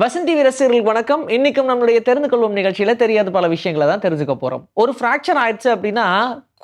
வசந்தி ரசிகர்களுக்கு வணக்கம். இன்னைக்கும் நம்மளுடைய தெரிந்து கொள்வோம் நிகழ்ச்சியில தெரியாத பல விஷயங்களை தான் தெரிஞ்சுக்க போறோம். ஒரு ஃப்ராக்சர் ஆயிடுச்சு அப்படின்னா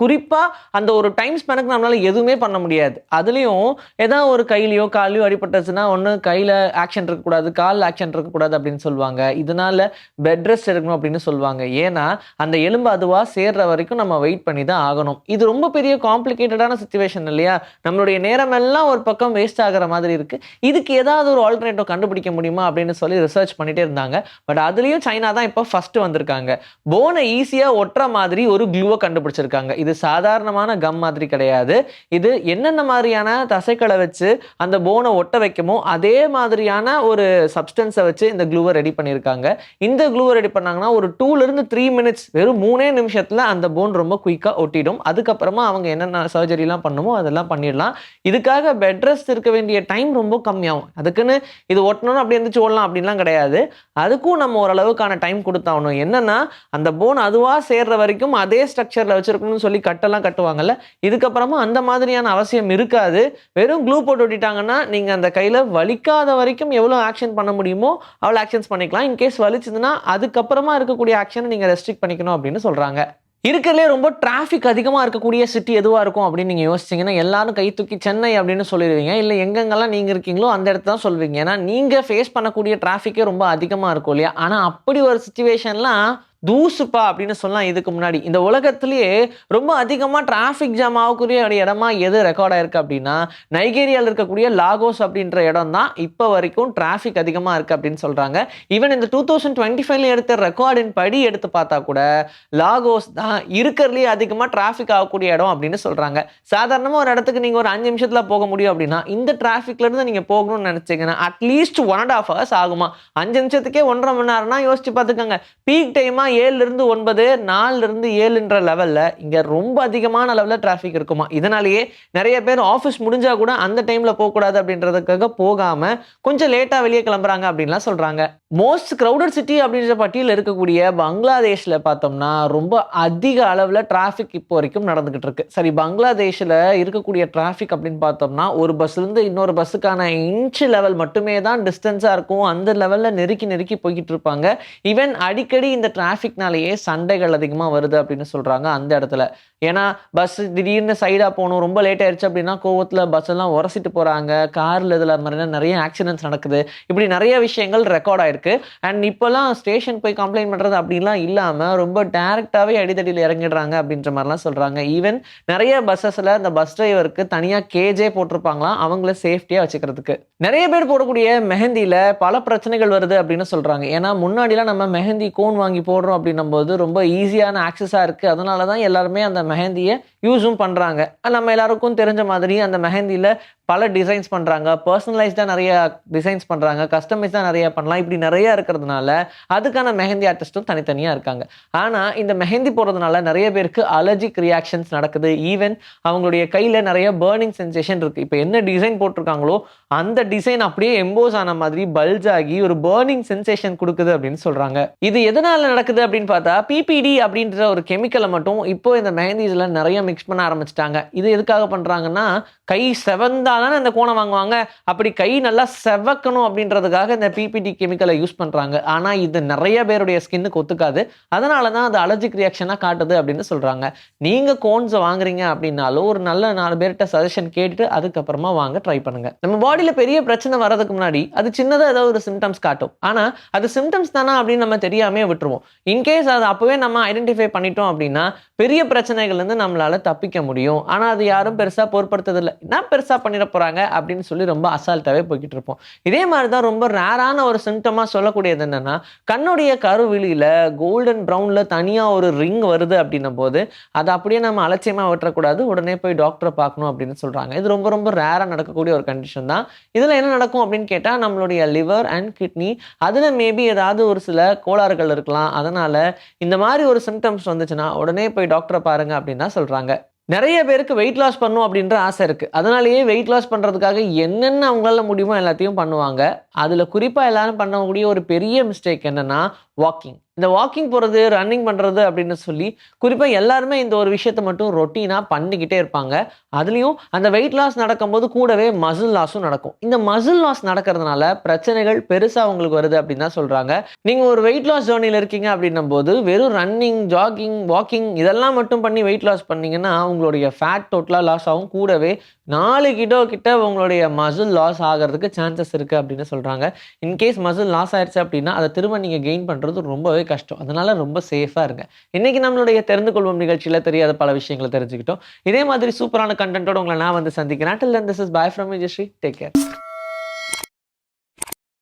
குறிப்பாக அந்த ஒரு டைம் ஸ்பெனுக்கு நம்மளால் எதுவுமே பண்ண முடியாது. அதுலேயும் ஏதாவது ஒரு கையிலையோ காலையோ அடிபட்டுச்சுன்னா ஒன்று கையில் ஆக்ஷன் இருக்கக்கூடாது கால் ஆக்ஷன் இருக்கக்கூடாது அப்படின்னு சொல்லுவாங்க. இதனால பெட் ரெஸ்ட் எடுக்கணும் அப்படின்னு சொல்லுவாங்க. ஏன்னா அந்த எலும்பு அதுவாக சேர்ற வரைக்கும் நம்ம வெயிட் பண்ணி தான் ஆகணும். இது ரொம்ப பெரிய காம்ப்ளிகேட்டடான சுச்சுவேஷன் இல்லையா? நம்மளுடைய நேரம் எல்லாம் ஒரு பக்கம் வேஸ்ட் ஆகிற மாதிரி இருக்குது இதுக்கு ஏதாவது ஒரு ஆல்டர்னேட்டிவ் கண்டுபிடிக்க முடியுமா அப்படின்னு சொல்லி ரிசர்ச் பண்ணிகிட்டே இருந்தாங்க. பட் அதுலேயும் சைனா தான் இப்போ ஃபஸ்ட்டு வந்திருக்காங்க. போனை ஈஸியாக ஒட்டுற மாதிரி ஒரு க்ளூவை கண்டுபிடிச்சிருக்காங்க. இது சாதாரணமான கம் மாதிரி கிடையாது. இது என்னென்ன மாதிரியான தசைக்களை வச்சு அந்த போனை ஒட்ட வைக்குமோ அதே மாதிரியான ஒரு சப்ஸ்டன்ஸை வச்சு இந்த க்ளூவை ரெடி பண்ணியிருக்காங்க. இந்த க்ளூவை ரெடி பண்ணாங்கன்னா ஒரு டூலேருந்து த்ரீ மினிட்ஸ் வெறும் மூணே நிமிஷத்தில் அந்த போன் ரொம்ப குயிக்காக ஒட்டிடும். அதுக்கப்புறமா அவங்க என்னென்ன சர்ஜரிலாம் பண்ணுமோ அதெல்லாம் பண்ணிடலாம். இதுக்காக பெட் ரெஸ்ட் இருக்க வேண்டிய டைம் ரொம்ப கம்மியாகும். அதுக்குன்னு இது ஒட்டணும் அப்படி இருந்துச்சு ஓடலாம் அப்படின்லாம் கிடையாது. அதுக்கும் நம்ம ஓரளவுக்கான டைம் கொடுத்தாகணும். என்னன்னா அந்த போன் அதுவா சேர்ற வரைக்கும் அதே ஸ்ட்ரக்சரில் வச்சிருக்கணும்னு சொல்லி கட்டெல்லாம் கட்டுவாங்கல்ல? இதுக்கப்புறமா அந்த மாதிரியான அவசியம் இருக்காது. வெறும் க்ளூ போட்டு ஒட்டிட்டாங்கன்னா நீங்க அந்த கையில் வலிக்காத வரைக்கும் எவ்வளோ ஆக்ஷன் பண்ண முடியுமோ அவ்வளோ ஆக்ஷன்ஸ் பண்ணிக்கலாம். இன்கேஸ் வலிச்சதுன்னா அதுக்கப்புறமா இருக்கக்கூடிய ஆக்ஷனை நீங்கள் ரெஸ்ட்ரிக்ட் பண்ணிக்கணும் அப்படின்னு சொல்றாங்க. இருக்கிறதுலே ரொம்ப டிராஃபிக் அதிகமாக இருக்கக்கூடிய சிட்டி எதுவாக இருக்கும் அப்படின்னு நீங்கள் யோசிச்சிங்கன்னா எல்லாரும் கை தூக்கி சென்னை அப்படின்னு சொல்லிடுவீங்க. இல்லை எங்கெங்கெல்லாம் நீங்கள் இருக்கீங்களோ அந்த இடத்த தான் சொல்வீங்க ஏன்னா நீங்கள் ஃபேஸ் பண்ணக்கூடிய டிராஃபிக்கே ரொம்ப அதிகமாக இருக்கும் இல்லையா? ஆனால் அப்படி ஒரு சுச்சுவேஷன்லாம் தூசுப்பா அப்படின்னு சொல்லலாம் இதுக்கு முன்னாடி. இந்த உலகத்திலேயே ரொம்ப அதிகமாக டிராஃபிக் ஜாம் ஆகக்கூடிய ஒரு இடமா எது ரெக்கார்ட் ஆயிருக்கு அப்படின்னா நைகேரியாவில் இருக்கக்கூடிய லாகோஸ் அப்படின்ற இடம் தான் இப்போ வரைக்கும் டிராஃபிக் அதிகமாக இருக்குது அப்படின்னு சொல்கிறாங்க ஈவன் இந்த டூ தௌசண்ட் டுவெண்ட்டி ஃபைவ்ல எடுத்த ரெக்கார்டின் படி எடுத்து பார்த்தா கூட லாகோஸ் தான் இருக்கிறதுலே அதிகமாக டிராஃபிக் ஆகக்கூடிய இடம் அப்படின்னு சொல்கிறாங்க சாதாரணமாக ஒரு இடத்துக்கு நீங்கள் ஒரு அஞ்சு நிமிஷத்தில் போக முடியும் அப்படின்னா இந்த டிராஃபிக்லேருந்து நீங்கள் போகணும்னு நினச்சிங்கன்னா at least one and half hours ஆகுமா? அஞ்சு நிமிஷத்துக்கே ஒன்றரை மணி நேரம்னா யோசிச்சு பார்த்துக்கோங்க. பீக் டைமாக ஏழுலேருந்து ஒன்பது நாலுலேருந்து ஏழுன்ற லெவலில் இங்கே ரொம்ப அதிகமான லெவலில் டிராஃபிக் இருக்குமா? இதனாலேயே நிறைய பேர் ஆஃபீஸ் முடிஞ்சால் கூட அந்த டைமில் போகக்கூடாது அப்படின்றதுக்காக போகாமல் கொஞ்சம் லேட்டாக வெளியே கிளம்புறாங்க அப்படின்லாம் சொல்கிறாங்க மோஸ்ட் க்ரௌடட் சிட்டி அப்படின்ற பட்டியலில் இருக்கக்கூடிய பங்களாதேஷில் பார்த்தோம்னா ரொம்ப அதிக அளவில் டிராஃபிக் இப்போ வரைக்கும் நடந்துகிட்டு இருக்கு. சரி பங்களாதேஷில் இருக்கக்கூடிய டிராஃபிக் அப்படின்னு பார்த்தோம்னா ஒரு பஸ்லேருந்து இன்னொரு பஸ்ஸுக்கான இன்ச் லெவல் மட்டுமே தான் டிஸ்டன்ஸாக இருக்கும். அந்த லெவலில் நெருக்கி நெருக்கி போய்கிட்டு இருப்பாங்க. ஈவன் அடிக்கடி இந்த டிராஃபிக் டிராஃபிக்னாலேயே சண்டைகள் அதிகமாக வருது அப்படின்னு சொல்கிறாங்க அந்த இடத்துல. ஏன்னா பஸ் திடீர்னு சைடாக போகணும் ரொம்ப லேட் ஆயிடுச்சு அப்படின்னா கோவத்தில் பஸ் எல்லாம் உரசிட்டு போகிறாங்க காரில் இதில் மாதிரினா நிறைய ஆக்சிடென்ட்ஸ் நடக்குது. இப்படி நிறைய விஷயங்கள் ரெக்கார்ட் ஆயிருக்கு. அண்ட் இப்போல்லாம் ஸ்டேஷன் போய் கம்ப்ளைண்ட் பண்ணுறது அப்படின்லாம் இல்லாமல் ரொம்ப டேரெக்டாகவே அடித்தடியில் இறங்கிடுறாங்க அப்படின்ற மாதிரிலாம் சொல்கிறாங்க ஈவன் நிறைய பஸ்ஸஸில் இந்த பஸ் டிரைவருக்கு தனியாக கேஜே போட்டிருப்பாங்களாம் அவங்கள சேஃப்டியாக வச்சுக்கிறதுக்கு. நிறைய பேர் போடக்கூடிய மெஹந்தியில் பல பிரச்சனைகள் வருது அப்படின்னு சொல்கிறாங்க ஏன்னா முன்னாடிலாம் நம்ம மெஹந்தி கோன் வாங்கி போடுறோம் அப்படின்னும் போது ரொம்ப ஈஸியான ஆக்சஸாக இருக்குது அதனால தான் எல்லாருமே அந்த மெஹந்தியை யூஸும் பண்ணுறாங்க நம்ம எல்லாருக்கும் தெரிஞ்ச மாதிரி அந்த மெஹந்தியில் பல டிசைன்ஸ் பண்ணுறாங்க பர்சனலைஸ்டாக நிறைய டிசைன்ஸ் பண்ணுறாங்க கஸ்டமைஸ்டாக நிறைய பண்ணலாம். இப்படி நிறைய இருக்கிறதுனால அதுக்கான மெஹந்தி ஆர்டிஸ்ட்டும் தனித்தனியாக இருக்காங்க. ஆனால் இந்த மெஹந்தி போடுறதுனால நிறைய பேருக்கு அலர்ஜிக் ரியாக்ஷன்ஸ் நடக்குது. ஈவன் அவங்களுடைய கையில் நிறைய பேர்னிங் சென்சேஷன் இருக்குது இப்போ என்ன டிசைன் போட்டிருக்காங்களோ அந்த டிசைன் அப்படியே எம்போஸ் ஆன மாதிரி பல்ஜ் ஆகி ஒரு பேர்னிங் சென்சேஷன் கொடுக்குது அப்படின்னு சொல்கிறாங்க இது எதனால் நடக்குது அப்படின்னு பார்த்தா பிபிடி அப்படின்ற ஒரு கெமிக்கலை மட்டும் இப்போ இந்த மெஹந்திஸில் நிறைய மிக்ஸ் பண்ண ஆரம்பிச்சிட்டாங்க. இது எதுக்காக பண்ணுறாங்கன்னா கை செவந்தா தானே இந்த கோணம் வாங்குவாங்க. அப்படி கை நல்லா செவக்கணும் அப்படின்றதுக்காக இந்த பிபிடி கெமிக்கலை யூஸ் பண்ணுறாங்க ஆனால் இது நிறைய பேருடைய ஸ்கின்னுக்கு ஒத்துக்காது. அதனால தான் அது அலர்ஜிக் ரியாக்ஷனாக காட்டுது அப்படின்னு சொல்கிறாங்க நீங்கள் கோன்ஸை வாங்குறீங்க அப்படின்னாலும் ஒரு நல்ல நாலு பேர்கிட்ட சஜஷன் கேட்டுட்டு அதுக்கப்புறமா வாங்க ட்ரை பண்ணுங்க. நம்ம பாடியில் பெரிய பிரச்சனை வர்றதுக்கு முன்னாடி அது சின்னதாக ஏதாவது ஒரு சிம்டம்ஸ் காட்டும். ஆனால் அது சிம்டம்ஸ் தானா அப்படின்னு நம்ம தெரியாமே விட்டுருவோம். இன்கேஸ் அது அப்போவே நம்ம ஐடென்டிஃபை பண்ணிட்டோம் அப்படின்னா பெரிய பிரச்சனைகள்லேருந்து நம்மளால தப்பிக்க முடியும். ஆனால் அது யாரும் பெருசாக பொருட்படுத்துறதில்ல என்ன பெருசாக பண்ணிட போகிறாங்க அப்படின்னு சொல்லி ரொம்ப அசால்ட்டாகவே போய்கிட்டு இருப்போம். இதே மாதிரி தான் ரொம்ப ரேரான ஒரு சிம்டமாக சொல்லக்கூடியது என்னென்னா கண்ணுடைய கருவிழியில் கோல்டன் ப்ரௌனில் தனியாக ஒரு ரிங் வருது அப்படின்னும் போது அதை அப்படியே நம்ம அலட்சியமாக விட்டுறக்கூடாது. உடனே போய் டாக்டரை பார்க்கணும் அப்படின்னு சொல்கிறாங்க இது ரொம்ப ரொம்ப ரேராக நடக்கக்கூடிய ஒரு கண்டிஷன் தான். இதில் என்ன நடக்கும் அப்படின்னு கேட்டால் நம்மளுடைய லிவர் அண்ட் கிட்னி அதில் மேபி ஏதாவது ஒரு சில கோளாறுகள் இருக்கலாம். அதனால் இந்த மாதிரி ஒரு சிம்டம்ஸ் வந்துச்சுன்னா உடனே போய் டாக்டரை பாருங்க அப்படின்னு தான் சொல்கிறாங்க நிறைய பேருக்கு வெயிட் லாஸ் பண்ணும் அப்படின்ற ஆசை இருக்குது அதனாலேயே வெயிட் லாஸ் பண்ணுறதுக்காக என்னென்ன அவங்களால முடியுமோ எல்லாத்தையும் பண்ணுவாங்க. அதில் குறிப்பாக எல்லாரும் பண்ணக்கூடிய ஒரு பெரிய மிஸ்டேக் என்னென்னா வாக்கிங் இந்த வாக்கிங் போகிறது ரன்னிங் பண்ணுறது அப்படின்னு சொல்லி குறிப்பாக எல்லாருமே இந்த ஒரு விஷயத்தை மட்டும் ரொட்டீனாக பண்ணிக்கிட்டே இருப்பாங்க. அதுலேயும் அந்த வெயிட் லாஸ் நடக்கும்போது கூடவே மசில் லாஸும் நடக்கும். இந்த மசில் லாஸ் நடக்கிறதுனால பிரச்சனைகள் பெருசாக உங்களுக்கு வருது அப்படின்னு தான் சொல்கிறாங்க நீங்கள் ஒரு வெயிட் லாஸ் ஜேர்னியில் இருக்கீங்க அப்படின்னும் போது வெறும் ரன்னிங் ஜாகிங் வாக்கிங் இதெல்லாம் மட்டும் பண்ணி வெயிட் லாஸ் பண்ணீங்கன்னா உங்களுடைய ஃபேட் டோட்டலாக லாஸ் ஆகும் கூடவே நாலு கிலோ கிட்ட உங்களுடைய மசில் லாஸ் ஆகிறதுக்கு சான்சஸ் இருக்குது அப்படின்னு சொல்கிறாங்க இன்கேஸ் மசில் லாஸ் ஆயிடுச்சு அப்படின்னா அதை திரும்ப நீங்கள் கெயின் பண்ணுறது ரொம்பவே கஷ்டம். அதனால ரொம்ப சேஃபாக இருங்க. இன்னைக்கு நம்மளுடைய தெரிந்து கொள்வோம் நிகழ்ச்சியில் தெரியாத பல விஷயங்களை தெரிஞ்சுக்கிட்டோம். இதே மாதிரி சூப்பரான கண்டென்ட்டோட உங்களை நான் வந்து சந்திக்கிறேன். Till this is bye from Vijayashree take care